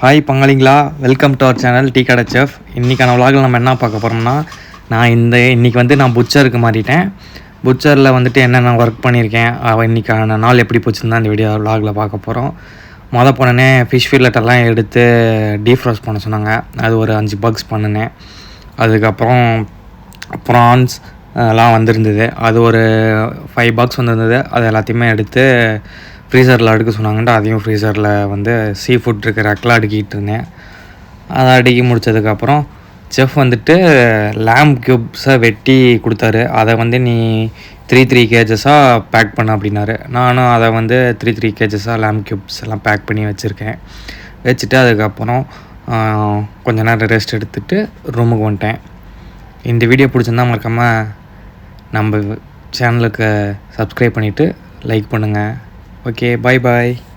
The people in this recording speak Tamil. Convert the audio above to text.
Hi பங்காளிங்களா welcome to our channel tea கடை செஃப் இன்றைக்கான விலாகில் நம்ம என்ன பார்க்க போகிறோம்னா நான் இந்த இன்றைக்கி வந்து நான் புச்சருக்கு மாறிட்டேன். புச்சரில் வந்துட்டு என்னென்ன ஒர்க் பண்ணியிருக்கேன் இன்றைக்கான நாள் எப்படி போச்சுன்னு தான் இந்த வீடியோ விலாகில் பார்க்க போகிறோம் மொதல் போனோடனே ஃபிஷ் ஃபில்லட்டெல்லாம் எடுத்து டீஃப்ரோஸ் பண்ண சொன்னாங்க. அது ஒரு அஞ்சு பக்ஸ் பண்ணினேன். அதுக்கப்புறம் ப்ரான்ஸ் எல்லாம் வந்திருந்தது. அது ஒரு ஃபைவ் பாக்ஸ் வந்திருந்தது. அது எல்லாத்தையுமே எடுத்து ஃப்ரீசரில் அடுக்க சொன்னாங்கன்ட்டு அதையும் ஃப்ரீசரில் வந்து சீ ஃபுட் இருக்கிற ரெக்கில் அடுக்கிட்டு இருந்தேன். அதை அடுக்கி முடித்ததுக்கப்புறம் செஃப் வந்துட்டு லேம் க்யூப்ஸை வெட்டி கொடுத்தாரு. அதை வந்து நீ த்ரீ த்ரீ கேஜஸாக பேக் பண்ண அப்படின்னாரு. நானும் அதை வந்து த்ரீ த்ரீ கேஜஸாக லேம் க்யூப்ஸ் எல்லாம் பேக் பண்ணி வச்சுருக்கேன். வச்சுட்டு அதுக்கப்புறம் கொஞ்ச நேரம் ரெஸ்ட் எடுத்துகிட்டு ரூமுக்கு வந்துட்டேன். இந்த வீடியோ பிடிச்சிருந்தா மறக்காமல் நம்ம சேனலுக்கு சப்ஸ்கிரைப் பண்ணிவிட்டு லைக் பண்ணுங்கள் okay bye bye